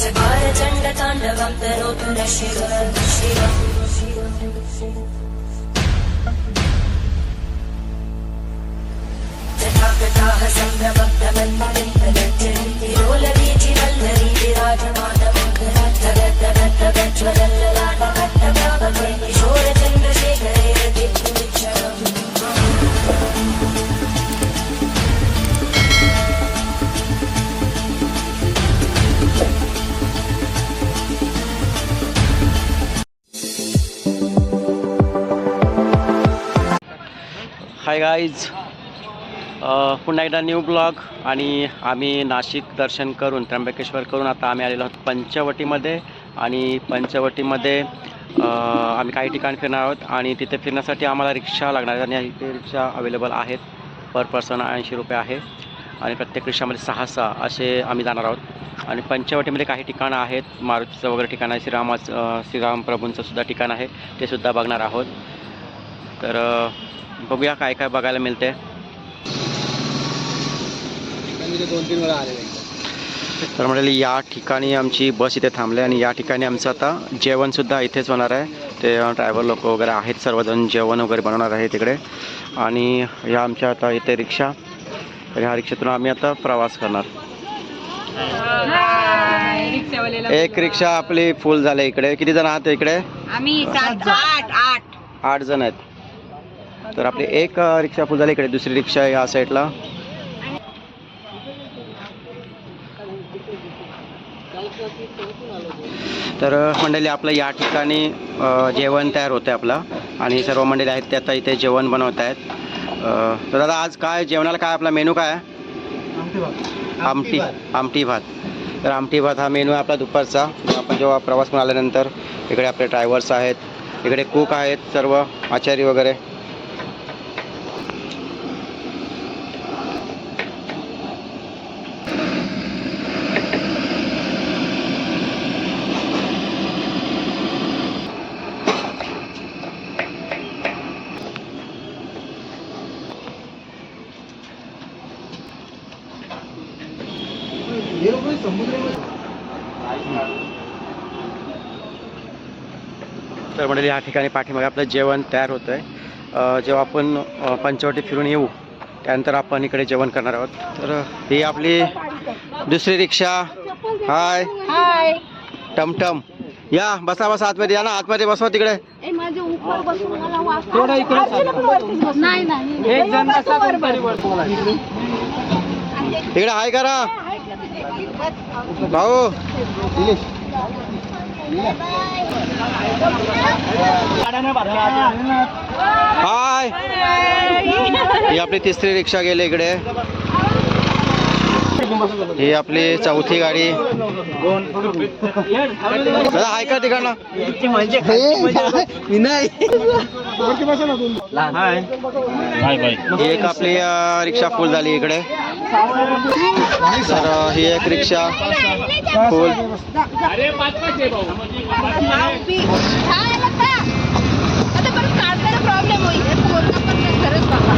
चकारचण्डताण्डवं तनोतु न Shiv Shiv जटाकटाः सम्भ्रमब्धमन्मलिन्दगच्छन्ति लोलवीचिवल्लरी विराजमानमङ्गलज्ज्वलल्ललाटकट्टकापके किशोरचन्द्रशेखरे रतिक्षणम् hi guys uh, पुन्हा एकदा न्यू ब्लॉग आणि आम्ही नाशिक दर्शन करून त्र्यंबकेश्वर करून आता आम्ही आलेलो आहोत पंचवटीमध्ये. आणि पंचवटीमध्ये आम्ही काही ठिकाणी फिरणार आहोत आणि तिथे फिरण्यासाठी आम्हाला रिक्षा लागणार आहे आणि इथे रिक्षा अवेलेबल आहेत. पर पर्सन ऐंशी रुपये आहे. आणि प्रत्येक रिक्षामध्ये सहा सहा असे आम्ही जाणार आहोत. आणि पंचवटीमध्ये काही ठिकाणं आहेत. मारुतीचं वगैरे ठिकाण आहे. श्रीरामाचं श्रीराम प्रभूंचं सुद्धा ठिकाण आहे. ते सुद्धा बघणार आहोत. तर बघूया काय काय बघायला मिळते म्हणजे दोन तीन वेळा आलेले. तर म्हणाले या ठिकाणी आमची बस इथे थांबली आणि या ठिकाणी आमचं आता जेवणसुद्धा इथेच होणार आहे. ते ड्रायव्हर लोक वगैरे आहेत सर्वजण जेवण वगैरे बनवणार आहे तिकडे. आणि या आमच्या आता इथे रिक्षा तर ह्या रिक्षेतून आम्ही आता प्रवास करणार. एक रिक्षा आपली फुल झाली इकडे. किती जण आहात इकडे? आठ जण आहेत. तर आपली एक रिक्षा फुल झाली इकडे. दुसरी रिक्षा या साईडला तर मंडळी आपलं या ठिकाणी जेवण तयार होतं आहे आपलं. आणि सर्व मंडळी आहेत ते आता इथे जेवण बनवत आहेत. तर दादा आज काय जेवणाला काय आपला मेनू काय आहे? आमटी आमटी भात. तर आमटी भात हा मेनू आहे आपला दुपारचा. आपण जेव्हा प्रवास करून आल्यानंतर इकडे आपले ड्रायव्हर्स आहेत इकडे कुक आहेत सर्व आचारी वगैरे. तर म्हणजे या ठिकाणी पाठीमागे आपलं जेवण तयार होतं आहे जेव्हा आपण पंचवटी फिरून येऊ त्यानंतर आपण इकडे जेवण करणार आहोत. तर ही आपली दुसरी रिक्षा. हाय. हाय. टमटम. या बसा बसा आतमध्ये या ना आतमध्ये बसवा तिकडे. ए माझे उपर बसून मला वास थोडं इकडे नाही नाही. एक जण बसा कोणतरी वर. इकडे हाय करा. भाऊ. हाय. ही आपली तिसरी रिक्षा गेली इकडे. ही आपली चौथी गाडी. दादा हाय का तिकडनं ही एक आपली रिक्षा फुल झाली इकडे. तर ही एक रिक्षा फुल आता परत काढताना प्रॉब्लेम होईल हे पूर्ण पण खरंच बाबा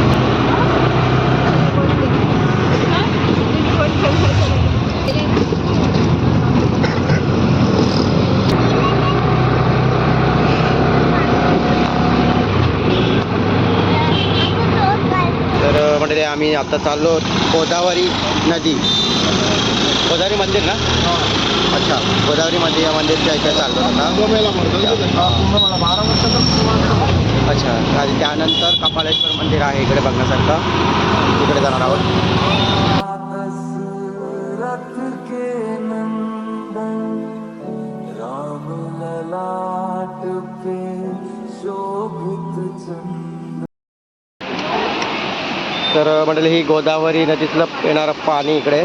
तर अ, म्हणजे आम्ही आता चाललो गोदावरी नदी. गोदावरी मंदिर ना? अच्छा गोदावरी मंदिर या मंदिरच्या इथे चाललो आता. अच्छा आणि त्यानंतर कपालेश्वर मंदिर आहे इकडे बघण्यासारखं. तिकडे जाणार आहोत. तर म्हटलं ही गोदावरी नदीतलं येणारं पाणी इकडे.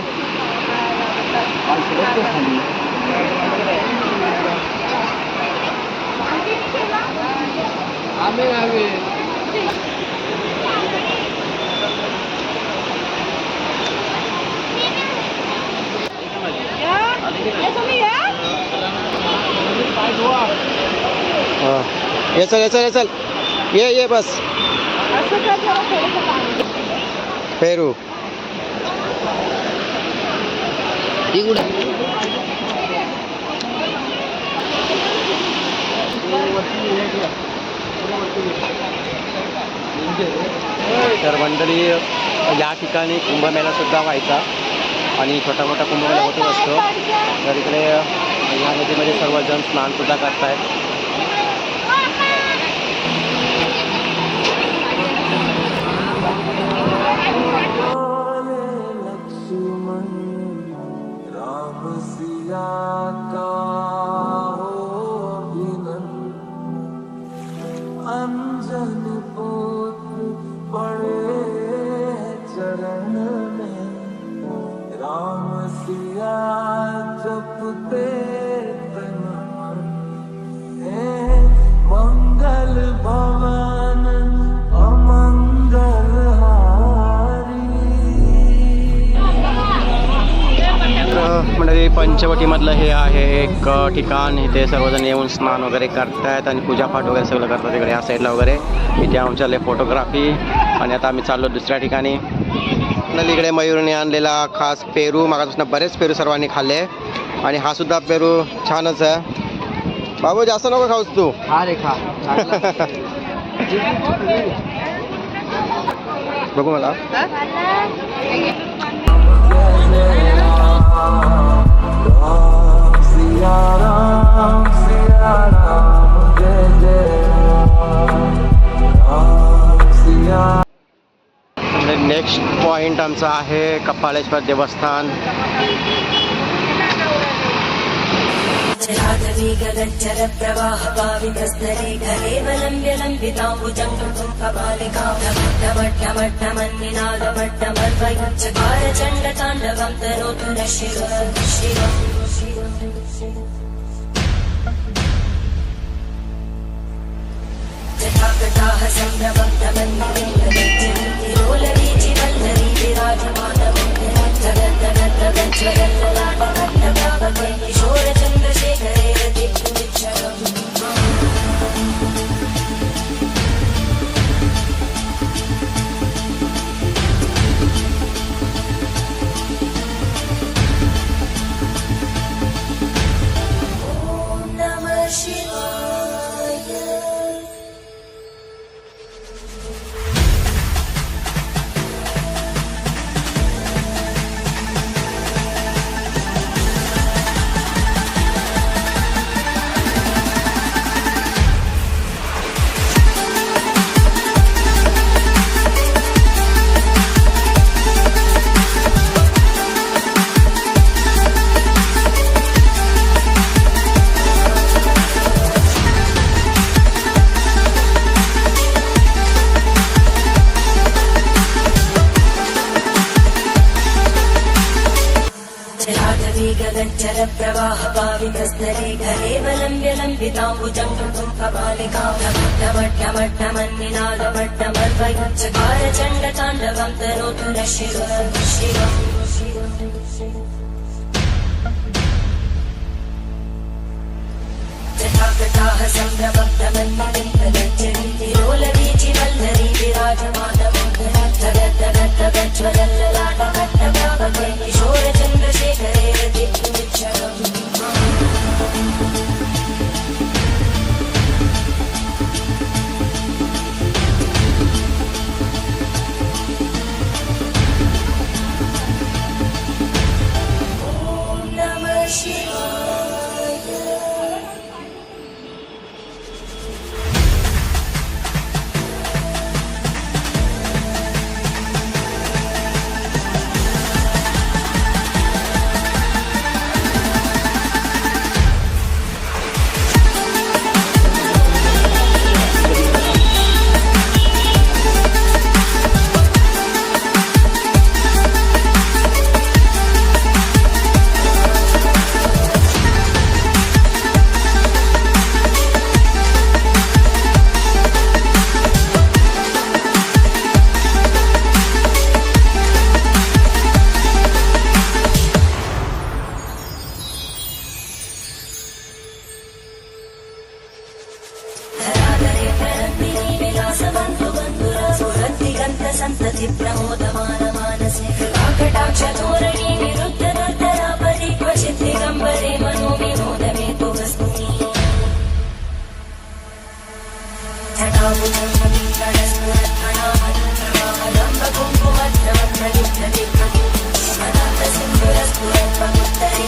हां. ये चल ये चल ये चल. ये ये बस असं कर जरा थोडंसं पाणी. पेरू तर मंडळी या ठिकाणी कुंभमेळा सुद्धा व्हायचा आणि छोटा मोठा कुंभमेळा होतच असतो. तर इकडे या नदीमध्ये सर्वजण स्नान सुद्धा करतायत. सिया पंचवटीमधलं हे आहे एक ठिकाण. इथे सर्वजण येऊन स्नान वगैरे करतायत आणि पूजापाठ वगैरे सगळं करतात इकडे या साईडला वगैरे. इथे आमच्याले फोटोग्राफी आणि आता आम्ही चाललो दुसऱ्या ठिकाणी. इकडे मयूरने आणलेला खास पेरू. मागापासून बरेच पेरू सर्वांनी खाल्ले. आणि हा सुद्धा पेरू छानच आहे. बाबू जास्त नको खाऊस तू. हा रे खा. बघू मला. नेक्स्ट पॉइंट आमचा आहे कपाळेश्वर देवस्थान. जलाधवी गगच्चर प्रवाह पावितस्तरे घरे वलम्ब्य लम्बिताम्बुजं कृतं कपालिकाभट्टमट्टमन्निनादभट्टमर्वयुच्चकार चण्डताण्डवं तनोतु न शिव शिव जटाकटाः सम्भ्रमन्तमन्निरोलवीचिवल्लरी विराजमानमन्दिरं जलाधवी गगच्चर प्रवाह पावितस्तरे घरे वलम्ब्य लम्बिताम्बुजं कृतं कपालिकाभट्टमट्टमन्निनादभट्टमर्वयुच्चकार चण्डताण्डवं तनोतु न शिव शिव जटाकटाः सम्भ्रमन्तमन्निरोलवीचिवल्लरी विराजमानमन्दिरज्जगद्दगद्दगज्ज्वलल्ललाटकट्टभावके చంద్రశేఖరే దిక్కు सन्तति प्रमोदमान मानसे काकटाक्षतोरणी निरुद्ध दुर्धरापरि क्वचित् दिगम्बरे मनो विनोदमे तु वस्तुनि ुम्भुमध्रवप्रयुद्धति प्रयुक्तरे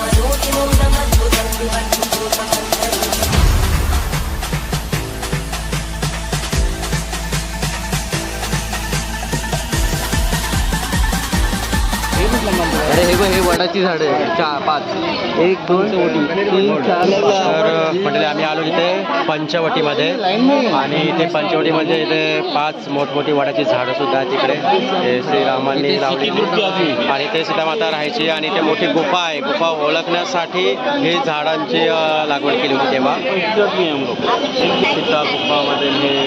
मनोतिमो नमद्भुतं विवर्तुपूर्वकन्तरि वडाची झाड चार पाच. एक दोन तीन चार तर म्हणजे आम्ही आलो इथे पंचवटीमध्ये. आणि इथे पंचवटीमध्ये इथे पाच मोठमोठी वडाची झाडं सुद्धा आहेत तिकडे. श्रीरामांनी लावलेली. आणि ते सीतामाता राहायची आणि ते मोठी गुफा आहे. गुफा ओळखण्यासाठी हे झाडांची लागवड केली होती तेव्हा. सीता गुफामध्ये हे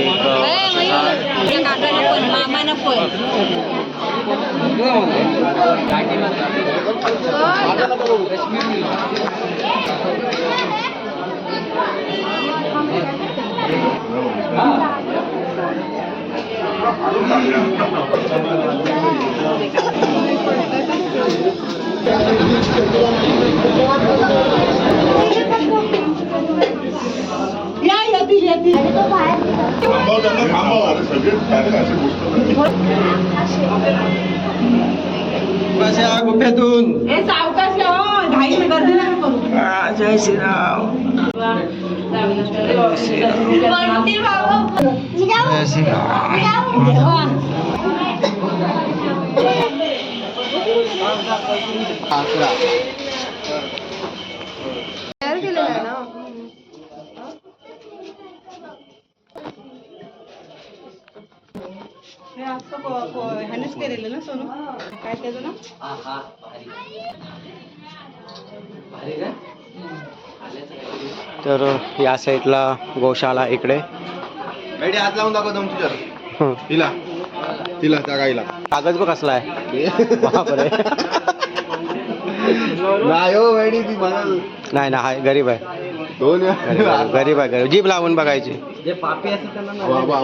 な声。うん Thank you. थांबवताना थांबवा सगळे डायरेक्ट असे गोष्ट गुफेतून हे सावकाश आहे, हो घाई में गर्दी नका करू जय श्रीराम वरती बाबा जय श्रीराम हे असं प- प- ह्यानेच केलेलं ना सोनू? काय त्याचं ना तर या साईडला गोशाला इकडे. गाडी हात लावून दाखव तुझ्या हं. तिला तिला त्या गाईला. कागद बघ कसला आहे. नाही हो गाडी ती मला नाही ना हाय गरीब आहे. दोन गरीब आहे, गरीब जीभ लावून बघायची. बाबा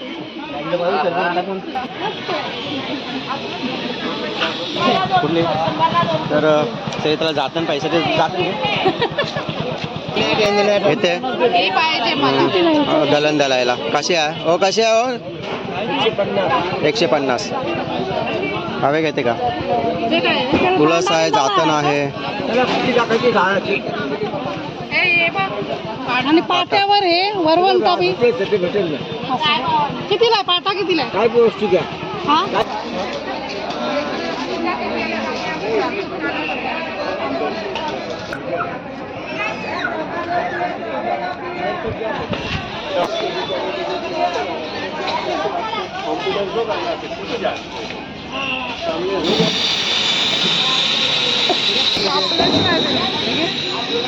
कुठली? तर त्याला जाताना पैसे ते जात येते हे गलन दलायला. कशी आहे? ओ कशी आहे ओ एकशे पन्नास. हवे घेते का? ते तुळस आहे जातन आहे. हे हे आणि पाट्यावर हे वरवंता बी कितीला आहे? पाटा कितीला आहे? काय गोष्टी घ्या हा? चला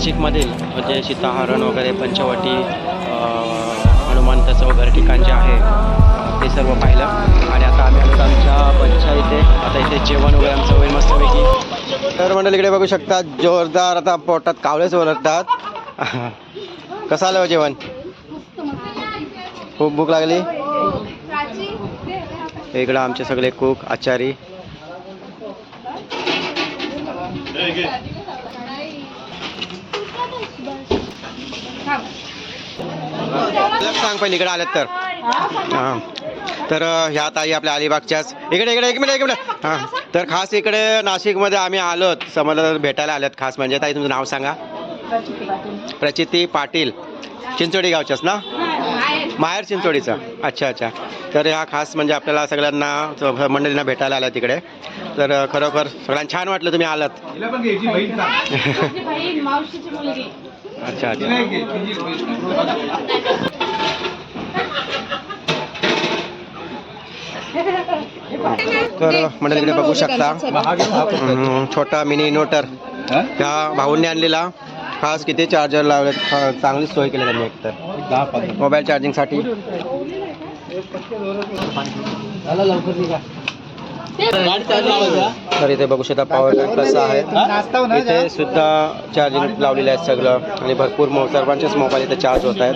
नाशिकमधील म्हणजे सीताहरण वगैरे पंचवटी हनुमंताचं वगैरे ठिकाण जे आहे ते सर्व पाहिलं. आणि आता आम्ही आलो आमच्या पंचा इथे. आता इथे जेवण वगैरे आमचं होईल मस्तपैकी. तर मंडळ इकडे बघू शकता जोरदार आता पोटात कावळेच ओरडतात. कसं आलं हो जेवण? खूप भूक लागली? इकडं आमचे सगळे कुक आचारी मला सांग पहिले इकडे आलेत तर. हां. तर ह्या ताई आपल्या अलिबागच्याच. इकडे इकडे एक मिनिट एक मिनिट. हां. तर खास इकडे नाशिकमध्ये आम्ही आलोत. समजलं भेटायला आलोत खास म्हणजे. ताई तुमचं नाव सांगा. प्रचिती पाटील. चिंचोडी गावच्याच ना? माहेर चिंचोडीचं. अच्छा अच्छा. तर ह्या खास म्हणजे आपल्याला सगळ्यांना मंडळींना भेटायला आल्या तिकडे तर खरोखर सगळ्यांना छान वाटलं तुम्ही आलात. अच्छा अच्छा. तर मंडळीकडे बघू शकता छोटा मिनी इन्व्हर्टर. त्या भाऊंनी आणलेला. खास किती चार्जर लावले चांगली सोय केली त्यांनी एकतर मोबाईल चार्जिंगसाठी तर इथे बघू शकता पॉवर बँक कसा आहे. इथे सुद्धा चार्जिंग लावलेलं आहे सगळं. आणि भरपूर सर्वांचेच मोबाईल इथे चार्ज होत आहेत.